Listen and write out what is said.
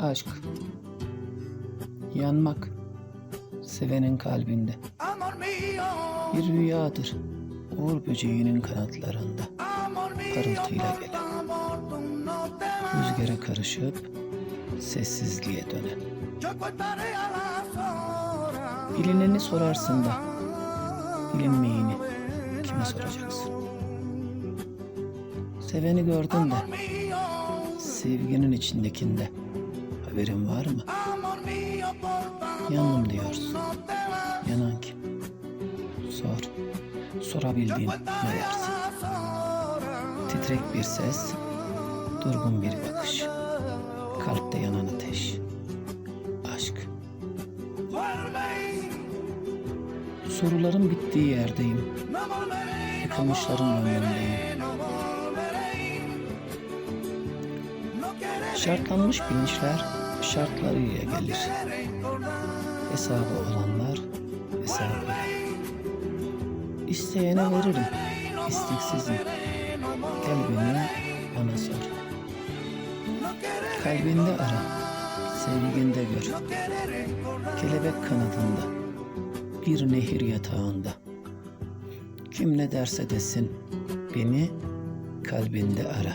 Aşk. Yanmak. Sevenin kalbinde. Bir rüyadır. Uğur böceğinin kanatlarında. Parıltıyla gelen. Rüzgara karışıp sessizliğe dönen. Bilineni sorarsın da bilinmeyeni kime soracaksın? Seveni gördün de sevginin içindekinde haberin var mı? Yandım diyorsun. Yanan kim? Sor. Sorabildiğin ne horas. Titrek bir ses, durgun bir bakış. Kalpte yanan ateş. Aşk. Soruların bittiği yerdeyim. Yıkılmışların önündeyim. Şartlanmış bilinçler şartlarıyla gelir. Hesabı olanlar hesabı. İsteyene veririm. İsteksizim. Gel beni bana sor. Kalbinde ara. Sevginde gör. Kelebek kanadında. Bir nehir yatağında. Kim ne derse desin beni kalbinde ara.